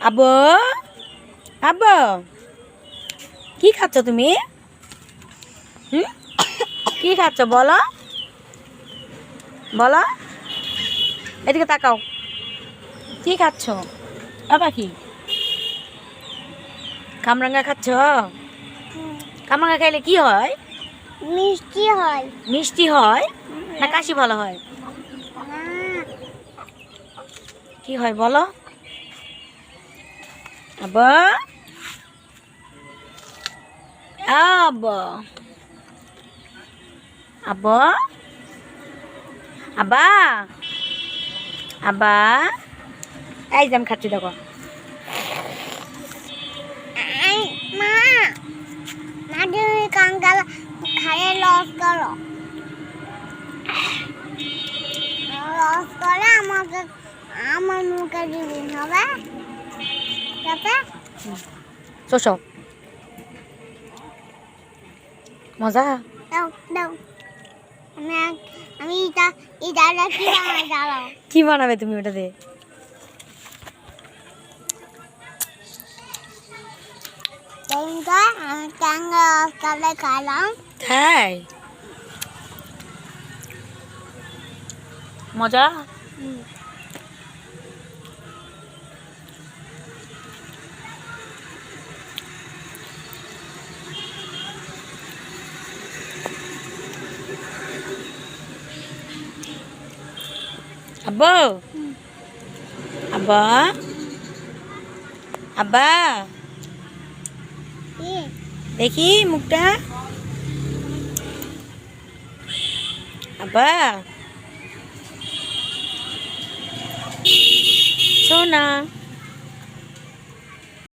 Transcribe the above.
আব্বু আব্বু কি খাচ্ছ তুমি? হুম? কি খাচ্ছ বলো? বলো? এদিকে তাকাও। কি খাচ্ছ? আবার কি কামরাঙ্গা খাচ্ছ? কামরাঙ্গা খাইলে কি হয়? মিষ্টি হয়। মিষ্টি হয়? না কাশি ভালো হয়? কি হয় বলো? আব্বা আব্বা আব্বা আব্বা আব্বা এই যে খাচ্ছি দেখো মা মা তুমি লস করো লস করে আমাকে আমার মুখে দিবি হবে চোষ মজা? আমি আমি এটা এটা কি বানাবে তুমি লস করে তাই? মজা? আব্বা আব্বা আব্বা দেখি মুখটা। আব্বা সোনা